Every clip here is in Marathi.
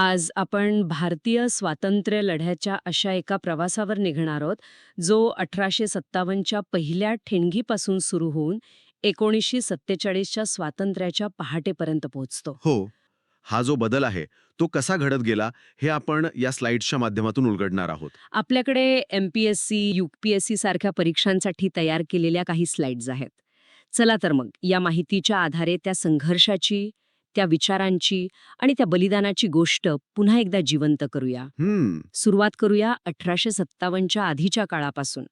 आज आपण भारतीय स्वातंत्र्य लढ्याच्या अशा एका प्रवासावर निघणार आहोत जो अठराशे सत्तावन्नच्या पहिल्या ठिणगीपासून सुरू होऊन एकोणीसशे सत्तेचाळीसच्या स्वातंत्र्याच्या पहाटेपर्यंत पोहोचतो. हो. हा जो बदल आहे तो कसा घडत गेला हे आपण या स्लाइड्सच्या माध्यमातून उलगडणार आहोत. आपल्याकडे M P S C U P S C सारख्या परीक्षांसाठी तयार केलेल्या काही स्लाइड्स आहेत. चला तर मग या माहितीच्या आधारे त्या संघर्षाची त्या विचारांची आणि त्या बलिदानाची गोष्ट पुन्हा एकदा जिवंत करूया. सुरुवात करूया अठराशे सत्तावन्नच्या आधीच्या काळापासून.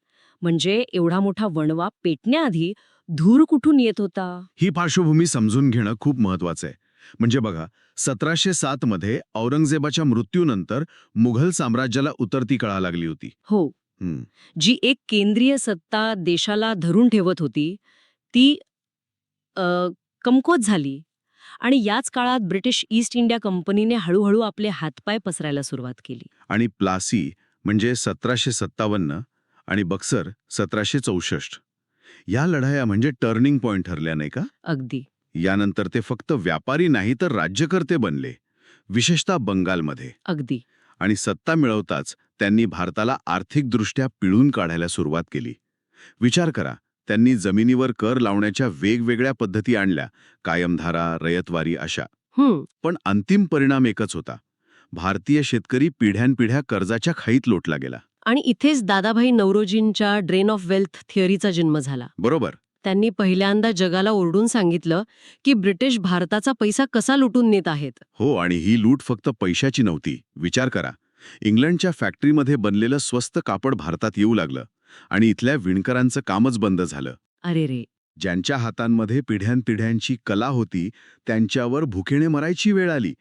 म्हणजे एवढा मोठा वणवा पेटण्याआधी धूर कुठून येत होता? ही पार्श्वभूमी समजून घेणं खूप महत्वाचं आहे. म्हणजे बघा सतराशे सात मध्ये औरंगजेबाच्या मृत्यूनंतर मुघल साम्राज्याला उतरती कळा लागली होती. हो. जी एक केंद्रीय सत्ता देशाला धरून ठेवत होती ती अ, कमकुवत झाली. आणि याच काळात ब्रिटिश ईस्ट इंडिया कंपनीने हळूहळू आपले हातपाय पसरायला सुरुवात केली. आणि प्लासी म्हणजे सतराशे सत्तावन्न आणि बक्सर सतराशे चौसष्ट. या लढाया म्हणजे टर्निंग पॉइंट ठरल्या नाही का? अगदी. यानंतर ते फक्त व्यापारी नाही तर राज्यकर्ते बनले विशेषतः बंगालमध्ये. अगदी. आणि सत्ता मिळवताच त्यांनी भारताला आर्थिकदृष्ट्या पिळून काढायला सुरुवात केली. विचार करा त्यांनी जमिनीवर कर लावण्याच्या वेगवेगळ्या पद्धती आणल्या. कायमधारा रयतवारी अशा. पण अंतिम परिणाम एकच होता. भारतीय शेतकरी पिढ्यानपिढ्या कर्जाच्या खाईत लोटला गेला. आणि इथेच दादाभाई नवरोजींच्या ड्रेन ऑफ वेल्थ थिअरीचा जन्म झाला. बरोबर. त्यांनी पहिल्यांदा जगाला ओरडून सांगितलं की ब्रिटिश भारताचा पैसा कसा लुटून नेत आहेत? हो आणि ही लूट फक्त पैशाची नव्हती. विचार करा. इंग्लंडच्या फॅक्टरीमध्ये बनलेलं स्वस्त कापड भारतात येऊ लागलं. आणि इथल्या विणकरांचं कामच बंद झालं. अरे रे. ज्यांच्या हातांमध्ये पिढ्यानपिढ्यांची कला होती त्यांच्यावर भुकेने मरायची वेळ आली.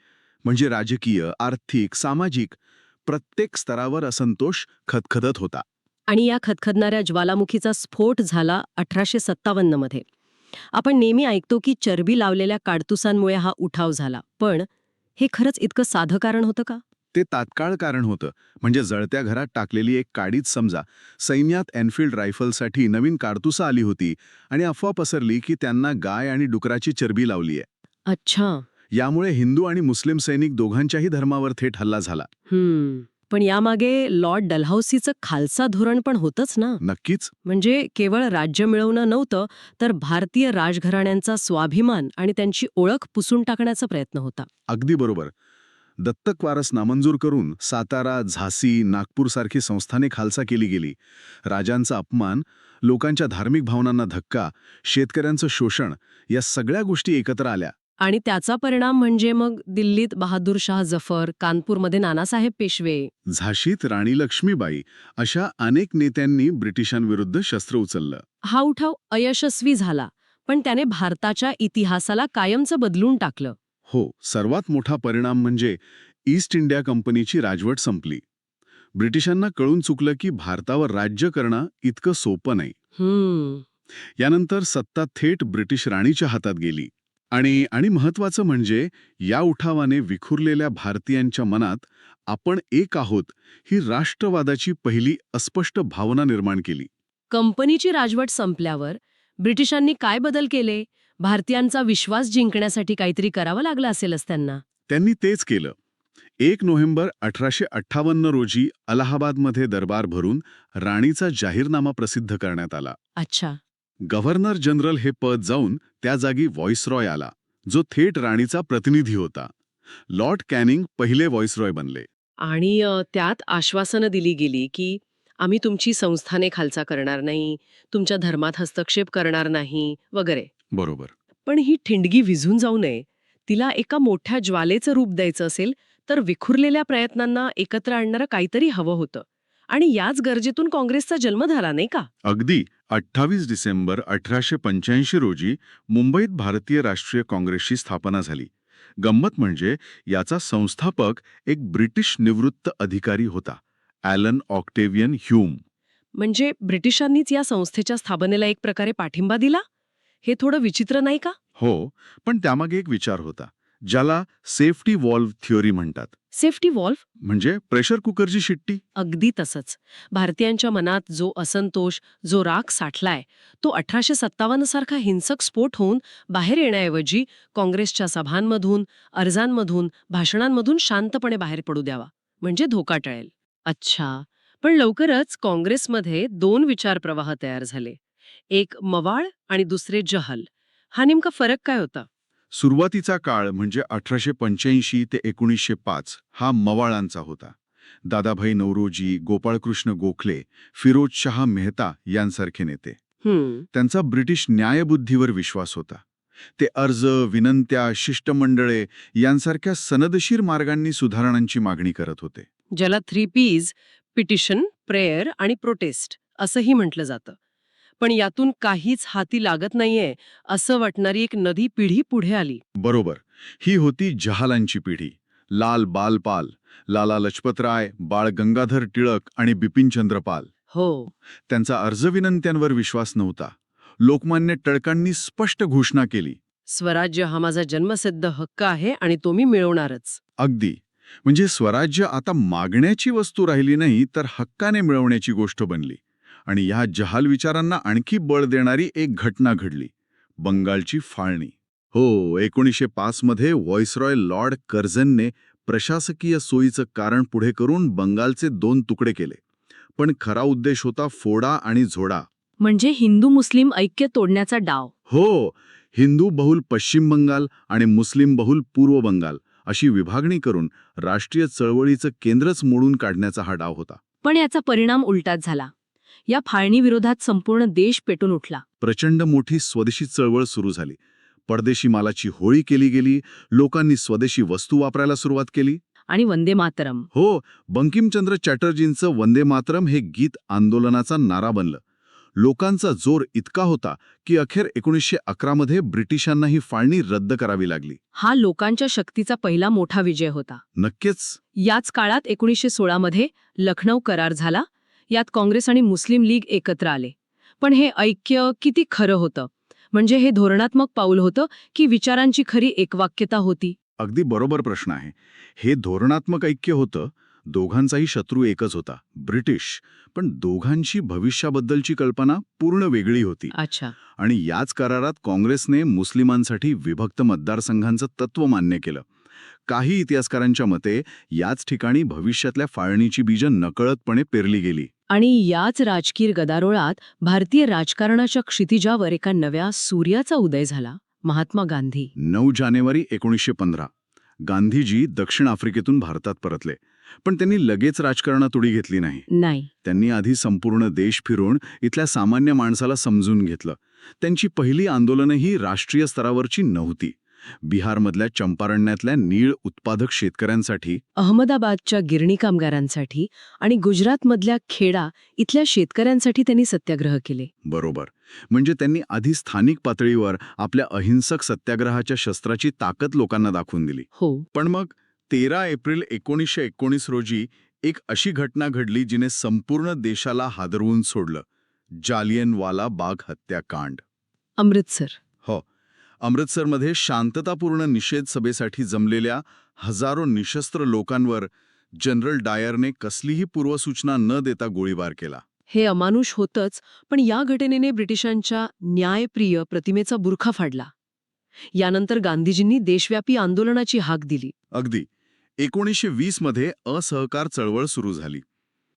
म्हणजे राजकीय आर्थिक सामाजिक प्रत्येक स्तरावर असंतोष खतखदत होता. आणि या खदखदणाऱ्या ज्वालामुखीचा स्फोट झाला अठराशे सत्तावन्नमध्ये आपण नेहमी ऐकतो की चरबी लावलेल्या काडतुसांमुळे हा उठाव झाला. पण हे खरंच इतकं साधं कारण होतं का? ते तात्काळ कारण होतं. म्हणजे जळत्या घरात टाकलेली एक काडीच समजा. सैन्यात एनफिल्ड रायफलसाठी नवीन कारतुसा आली होती आणि अफवा पसरली की त्यांना गाय आणि डुकराची चरबी लावली आहे अच्छा. यामुळे हिंदू आणि मुस्लिम सैनिक दोघांच्याही धर्मावर थेट हल्ला झाला. पण यामागे लॉर्ड डलहौसीचं खालसा धोरण पण होतंच ना? नक्कीच. म्हणजे केवळ राज्य मिळवणं नव्हतं तर भारतीय राजघराण्यांचा स्वाभिमान आणि त्यांची ओळख पुसून टाकण्याचा प्रयत्न होता. अगदी बरोबर. दत्तक वारस नामंजूर करून सातारा झाशी नागपूरसारखी संस्थाने खालसा केली गेली. राजांचा अपमान लोकांच्या धार्मिक भावनांना धक्का शेतकऱ्यांचं शोषण या सगळ्या गोष्टी एकत्र आल्या. आणि त्याचा परिणाम म्हणजे मग दिल्लीत बहादूर शाह जफर कानपूरमध्ये नानासाहेब पेशवे. झाशीत राणी लक्ष्मीबाई अशा अनेक नेत्यांनी ब्रिटिशांविरुद्ध शस्त्र उचललं. हा उठाव अयशस्वी झाला पण त्याने भारताच्या इतिहासाला कायमचं बदलून टाकलं. हो सर्वात मोठा परिणाम म्हणजे ईस्ट इंडिया कंपनीची राजवट संपली. ब्रिटिशांना कळून चुकलं की भारतावर राज्य करणं इतकं सोपं नाही. यानंतर सत्ता थेट ब्रिटिश राणीच्या हातात गेली. आणि आणि महत्वाचं म्हणजे या उठावाने विखुरलेल्या भारतीयांच्या मनात आपण एक आहोत ही राष्ट्रवादाची पहिली अस्पष्ट भावना निर्माण केली. कंपनीची राजवट संपल्यावर ब्रिटिशांनी काय बदल केले? भारतीयांचा विश्वास जिंकण्यासाठी काहीतरी करावं लागलं असेलच त्यांना. त्यांनी तेच केलं. एक नोव्हेंबर अठराशे अठ्ठावन्न रोजी अलाहाबादमध्ये दरबार भरून राणीचा जाहीरनामा प्रसिद्ध करण्यात आला. अच्छा. गव्हर्नर जनरल हे पद जाऊन त्या जागी व्हॉइसरॉय आला जो थेट राणीचा प्रतिनिधी होता. लॉर्ड कॅनिंग पहिले व्हॉइसरॉय बनले. आणि त्यात आश्वासनं दिली गेली की आम्ही तुमची संस्थाने खालसा करणार नाही तुमच्या धर्मात हस्तक्षेप करणार नाही वगैरे. बरोबर. पण ही ठिणगी विझून जाऊ नये. तिला एका मोठ्या ज्वालेचं रूप द्यायचं असेल तर विखुरलेल्या प्रयत्नांना एकत्र आणणारं काहीतरी हवं होतं. आणि याच गरजेतून काँग्रेसचा जन्म झाला नाही का? अगदी. अठ्ठावीस डिसेंबर अठराशे पंच्याऐंशी रोजी मुंबईत भारतीय राष्ट्रीय काँग्रेसची स्थापना झाली. गंमत म्हणजे याचा संस्थापक एक ब्रिटिश निवृत्त अधिकारी होता ॲलन ऑक्टेवियन ह्यूम. म्हणजे ब्रिटिशांनीच या संस्थेच्या स्थापनेला एक प्रकारे पाठिंबा दिला? हे थोडं विचित्र नाही का? हो पण त्यामागे एक विचार होता ज्याला सेफ्टी वॉल्व थिअरी म्हणतात. सेफ्टी वॉल्व म्हणजे प्रेशर कुकरची शिट्टी? अगदी तसंच. भारतीयांच्या मनात जो असंतोष जो राग साठलाय तो अठराशे सत्तावन्न सारखा हिंसक स्फोट होऊन बाहेर येण्याऐवजी काँग्रेसच्या सभांमधून अर्जांमधून भाषणांमधून शांतपणे बाहेर पडू द्यावा. म्हणजे धोका टळेल. अच्छा पण लवकरच काँग्रेसमध्ये दोन विचार प्रवाह तयार झाले. एक मवाळ आणि दुसरे जहल. हा नेमका फरक काय होता? सुरुवातीचा काळ म्हणजे अठराशे पंच्याऐंशी ते एकोणीसशे पाच हा मवाळांचा होता. दादाभाई नवरोजी गोपाळकृष्ण गोखले फिरोज शहा मेहता यांसारखे नेते. त्यांचा ब्रिटिश न्यायबुद्धीवर विश्वास होता. ते अर्ज विनंत्या शिष्टमंडळे यांसारख्या सनदशीर मार्गांनी सुधारणांची मागणी करत होते. ज्याला थ्री पीज पिटिशन प्रेयर आणि प्रोटेस्ट असंही म्हटलं जातं. पण यातून काहीच हाती लागत नाहीये असं वाटणारी एक नदी पिढी पुढे आली. बरोबर. ही होती जहालांची पिढी. लाल बालपाल लाला लजपतराय बाळ गंगाधर टिळक आणि बिपिनचंद्र पाल. हो. त्यांचा अर्जविनंत्यांवर विश्वास नव्हता. लोकमान्य टिळकांनी स्पष्ट घोषणा केली. स्वराज्य हा माझा जन्मसिद्ध हक्क आहे आणि तो मी मिळवणारच. अगदी. म्हणजे स्वराज्य आता मागण्याची वस्तू राहिली नाही तर हक्काने मिळवण्याची गोष्ट बनली. आणि ह्या जहाल विचारांना आणखी बळ देणारी एक घटना घडली बंगालची फाळणी. हो एकोणीसशे पाचमध्ये व्हॉइसरॉय लॉर्ड कर्झनने प्रशासकीय सोयीचं कारण पुढे करून बंगालचे दोन तुकडे केले. पण खरा उद्देश होता फोडा आणि झोडा. म्हणजे हिंदू मुस्लिम ऐक्य तोडण्याचा डाव. हो हिंदू बहुल पश्चिम बंगाल आणि मुस्लिम बहुल पूर्व बंगाल अशी विभागणी करून राष्ट्रीय चळवळीचं केंद्रच मोडून काढण्याचा हा डाव होता. पण याचा परिणाम उलटाच झाला. या फाळणी विरोधात संपूर्ण देश पेटून उठला. प्रचंड मोठी स्वदेशी चळवळ सुरू झाली. परदेशी मालाची होळी केली गेली. लोकांनी स्वदेशी वस्तू वापरायला सुरुवात केली. आणि वंदे मातरम. हो बंकिमचंद्र चॅटर्जींचं वंदे मातरम हे गीत आंदोलनाचा नारा बनलं. लोकांचा जोर इतका होता की अखेर एकोणीसशे अकरामध्ये ब्रिटिशांना ही फाळणी रद्द करावी लागली. हा लोकांच्या शक्तीचा पहिला मोठा विजय होता. नक्कीच. याच काळात एकोणीसशे सोळामध्ये लखनौ करार झाला. यात काँग्रेस आणि मुस्लिम लीग एकत्र आले. पण हे ऐक्य किती खरं होतं? म्हणजे हे धोरणात्मक पाऊल होतं की विचारांची खरी एकवाक्यता होती? अगदी बरोबर प्रश्न आहे. हे धोरणात्मक ऐक्य होतं दोघांचाही शत्रू एकच होता ब्रिटिश. पण दोघांची भविष्याबद्दलची कल्पना पूर्ण वेगळी होती. अच्छा. आणि याच करारात काँग्रेसने मुस्लिमांसाठी विभक्त मतदारसंघांचं तत्व मान्य केलं. काही इतिहासकारांच्या मते याच ठिकाणी भविष्यातल्या फाळणीची बीजं नकळतपणे पेरली गेली. आणि याच राजकीय गदारोळात भारतीय राजकारणाच्या क्षितिजावर एका नव्या सूर्याचा उदय झाला. महात्मा गांधी. नऊ जानेवारी एकोणीसशे पंधरा. गांधीजी दक्षिण आफ्रिकेतून भारतात परतले. पण त्यांनी लगेच राजकारणात उडी घेतली नाही. नाही. त्यांनी आधी संपूर्ण देश फिरून इथल्या सामान्य माणसाला समजून घेतलं. त्यांची पहिली आंदोलनंही राष्ट्रीय स्तरावरची नव्हती. बिहारमधल्या चंपारण्यातल्या नीळ उत्पादक शेतकऱ्यांसाठी अहमदाबादच्या गिरणी कामगारांसाठी आणि गुजरातमधल्या खेडा इथल्या शेतकऱ्यांसाठी त्यांनी सत्याग्रह केले. बरोबर. म्हणजे त्यांनी आधी स्थानिक पातळीवर आपल्या अहिंसक सत्याग्रहाच्या शस्त्राची ताकद लोकांना दाखवून दिली. हो. पण मग तेरा एप्रिल एकोणीसशे एकोणीस रोजी एक अशी घटना घडली जिने संपूर्ण देशाला हादरवून सोडलं. जालियनवाला बाग हत्याकांड. अमृतसर. अमृतसरमध्ये शांततापूर्ण निषेध सभेसाठी जमलेल्या हजारो निशस्त्र लोकांवर जनरल डायरने कसलीही पूर्वसूचना न देता गोळीबार केला. हे अमानुष होतच पण या घटनेने ब्रिटिशांच्या न्यायप्रिय प्रतिमेचा बुरखा फाडला. यानंतर गांधीजींनी देशव्यापी आंदोलनाची हाक दिली. अगदी. एकोणीसशे वीसमध्ये असहकार चळवळ सुरू झाली.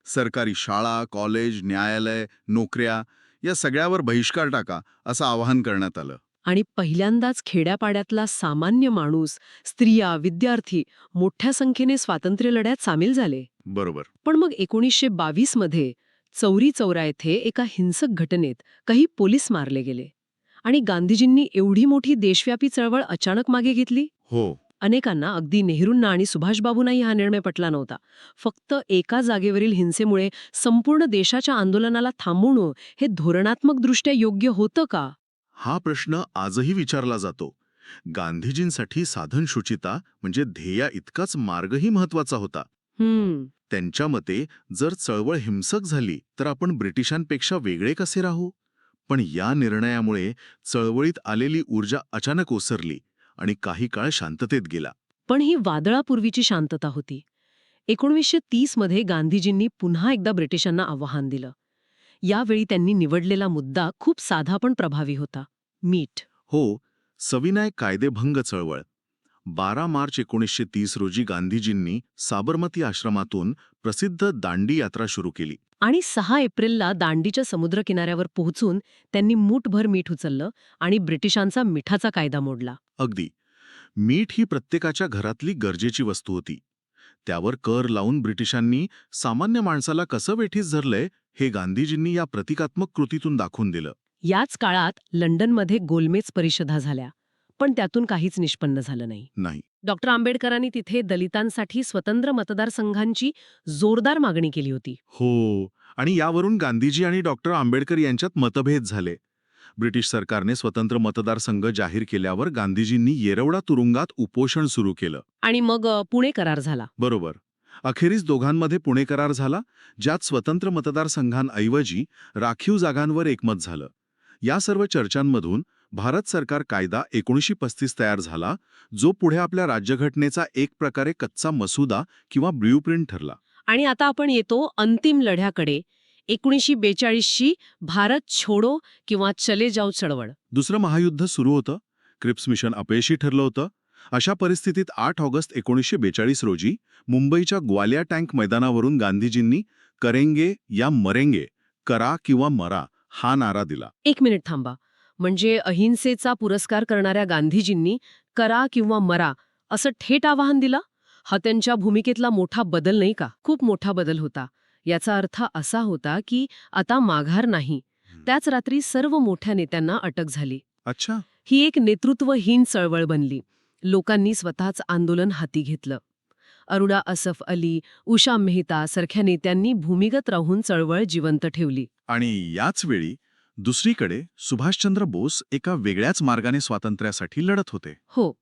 सरकारी शाळा कॉलेज न्यायालय नोकऱ्या या सगळ्यावर बहिष्कार टाका असं आवाहन करण्यात आलं. आणि पहिल्यांदाच खेड्यापाड्यातला सामान्य माणूस स्त्रिया विद्यार्थी मोठ्या संख्येने स्वातंत्र्य लढ्यात सामील झाले. बरोबर. पण मग एकोणीसशे बावीसमध्ये चौरी चौरा येथे एका हिंसक घटनेत काही पोलीस मारले गेले आणि गांधीजींनी एवढी मोठी देशव्यापी चळवळ अचानक मागे घेतली? हो. अनेकांना अगदी नेहरूंना आणि सुभाषबाबूंनाही हा निर्णय पटला नव्हता. फक्त एका जागेवरील हिंसेमुळे संपूर्ण देशाच्या आंदोलनाला थांबवणं हे धोरणात्मकदृष्ट्या योग्य होतं का? हा प्रश्न आजही विचारला जातो. गांधीजींसाठी साधन शुचिता म्हणजे ध्येया इतकाच मार्गही महत्त्वाचा होता. त्यांच्या मते जर चळवळ हिंसक झाली तर आपण ब्रिटिशांपेक्षा वेगळे कसे राहू? पण या निर्णयामुळे चळवळीत आलेली ऊर्जा अचानक ओसरली आणि काही काळ शांततेत गेला. पण ही वादळापूर्वीची शांतता होती. एकोणीसशे तीसमध्ये गांधीजींनी पुन्हा एकदा ब्रिटिशांना आव्हान दिलं. यावेळी त्यांनी निवडलेला मुद्दा खूप साधा पण प्रभावी होता. मीठ. हो सविनय कायदेभंग चळवळ. बारा मार्च एकोणीसशे तीस रोजी गांधीजींनी साबरमती आश्रमातून प्रसिद्ध दांडी यात्रा सुरू केली. आणि सहा एप्रिलला दांडीच्या समुद्रकिनाऱ्यावर पोहोचून त्यांनी मूठभर मीठ उचललं आणि ब्रिटिशांचा मिठाचा कायदा मोडला. अगदी. मीठ ही प्रत्येकाच्या घरातली गरजेची वस्तू होती. त्यावर कर लावून ब्रिटिशांनी सामान्य माणसाला कसं वेठीस धरलंय हे गांधीजींनी या प्रतिकात्मक कृतीतून दाखवून दिलं. याच काळात लंडनमध्ये गोलमेज परिषदा झाल्या पण त्यातून काहीच निष्पन्न झालं नाही. नाही. डॉक्टर आंबेडकरांनी तिथे दलितांसाठी स्वतंत्र मतदारसंघांची जोरदार मागणी केली होती. हो आणि यावरून गांधीजी आणि डॉक्टर आंबेडकर यांच्यात मतभेद झाले. ब्रिटिश सरकारने स्वतंत्र मतदारसंघ जाहीर केल्यावर गांधीजींनी येरवडा तुरुंगात उपोषण सुरू केलं. आणि मग पुणे करार झाला. बरोबर. अखेरीस दोघांमध्ये पुणे करार झाला ज्यात स्वतंत्र मतदारसंघांऐवजी राखीव जागांवर एकमत झालं. या सर्व चर्चांमधून भारत सरकार कायदा एकोणीसशे पस्तीस तयार झाला जो पुढे आपल्या राज्यघटनेचा एक प्रकारे कच्चा मसुदा किंवा ब्ल्यूप्रिंट ठरला. आणि आता आपण येतो अंतिम लढ्याकडे. एकोणीसशे बेचाळीसशी भारत छोडो किंवा चले जाऊ चळवळ. दुसरं महायुद्ध सुरू होतं. क्रिप्स मिशन अपयशी ठरलं होतं. अशा परिस्थितीत आठ ऑगस्ट एकोणीसशे बेचाळीस रोजी मुंबईच्या ग्वालिया टँक मैदानावरून गांधीजींनी करेंगे या मरेंगे करा किंवा मरा हा नारा दिला. एक मिनिट थांबा. म्हणजे अहिंसेचा पुरस्कार करणाऱ्या गांधीजींनी करा किंवा मरा असं थेट आवाहन दिलं? हा त्यांच्या भूमिकेतला मोठा बदल नाही का? खूप मोठा बदल होता. याचा अर्थ असा होता की आता माघार नाही. त्याच रात्री सर्व मोठ्या नेत्यांना अटक झाली. अच्छा. ही एक नेतृत्वहीन चळवळ बनली. लोकांनी स्वतःच आंदोलन हाती घेतलं. अरुणा असफ अली उषा मेहता सारख्या नेत्यांनी भूमिगत राहून चळवळ जिवंत ठेवली. आणि याच वेळी दुसरीकडे सुभाषचंद्र बोस एका वेगळ्याच मार्गाने स्वातंत्र्यासाठी लढत होते. हो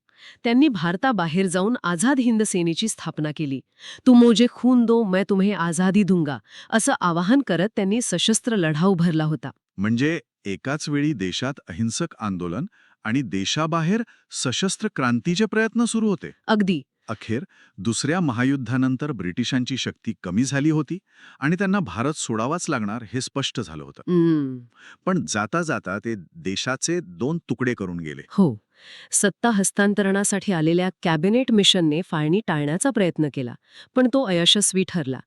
त्यांनी भारताबाहेर जाऊन आझाद हिंद सेनेची स्थापना केली. तू मोजे खून दो मैं तुम्हे आझादी दूंगा असं आवाहन करत त्यांनी सशस्त्र लढा उभारला होता. म्हणजे एकाच वेळी देशात अहिंसक आंदोलन आणि देशाबाहेर सशस्त्र क्रांतीचे प्रयत्न सुरू होते. अगदी. अखेर दुसऱ्या महायुद्धानंतर ब्रिटिशांची शक्ती कमी झाली होती आणि त्यांना भारत सोडावाच लागणार हे स्पष्ट झालं होतं. पण जाता जाता ते देशाचे दोन तुकडे करून गेले. हो. सत्ता हस्तांतरणासाठी आलेल्या कॅबिनेट मिशनने फाळणी टाळण्याचा प्रयत्न केला पण तो अयशस्वी ठरला.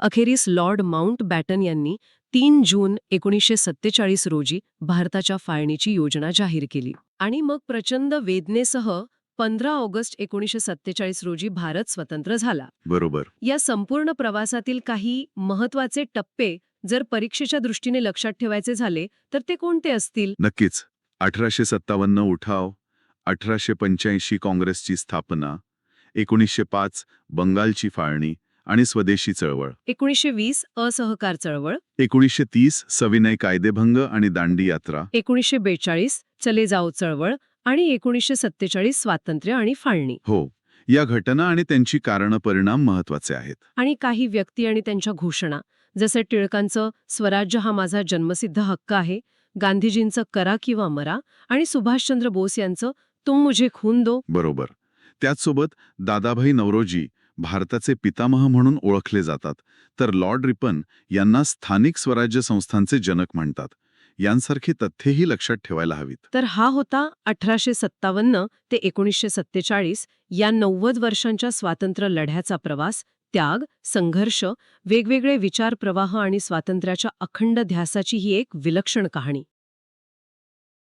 अखेरीस लॉर्ड माउंट बॅटन यांनी तीन जून एकोणीसशे सत्तेचाळीस रोजी भारताच्या फाळणीची योजना जाहीर केली आणि मग प्रचंड वेदनेसह पंधरा ऑगस्ट एकोणीसशे सत्तेचाळीस रोजी भारत स्वतंत्र झाला. बरोबर. या संपूर्ण प्रवासातील काही महत्त्वाचे टप्पे जर परीक्षेच्या दृष्टीने लक्षात ठेवायचे झाले तर ते कोणते असतील? नक्कीच. अठराशे सत्तावन्न उठाव अठराशे पंच्याऐंशी काँग्रेसची स्थापना एकोणीसशे पाच बंगालची फाळणी आणि स्वदेशी चळवळ. एकोणीसशे वीस असहकार चळवळ. एकोणीसशे तीस सविनय कायदेभंग आणि दांडी यात्रा. एकोणीसशे बेचाळीस चले जाओ चळवळ आणि एकोणीसशे सत्तेचाळीस स्वातंत्र्य आणि फाळणी. हो या घटना आणि त्यांची कारण परिणाम महत्त्वाचे आहेत. आणि काही व्यक्ती आणि त्यांच्या घोषणा जसे टिळकांचं स्वराज्य हा माझा जन्मसिद्ध हक्क आहे गांधीजींचं करा किंवा मरा आणि सुभाषचंद्र बोस यांचं तुम मुझे खून दो. बरोबर. त्याचसोबत दादाभाई नवरोजी भारताचे पितामह म्हणून ओळखले जातात. तर लॉर्ड रिपन यांना स्थानिक स्वराज्य संस्थांचे जनक म्हणतात. यांसारखी तथ्येही लक्षात ठेवायला हवीत. तर हा होता अठराशे सत्तावन्न ते एकोणीसशे सत्तेचाळीस या नव्वद वर्षांच्या स्वातंत्र्य लढ्याचा प्रवास त्याग संघर्ष वेगवेगळे विचार प्रवाह आणि स्वातंत्र्याच्या अखंड ध्यासाची ही एक विलक्षण कहाणी.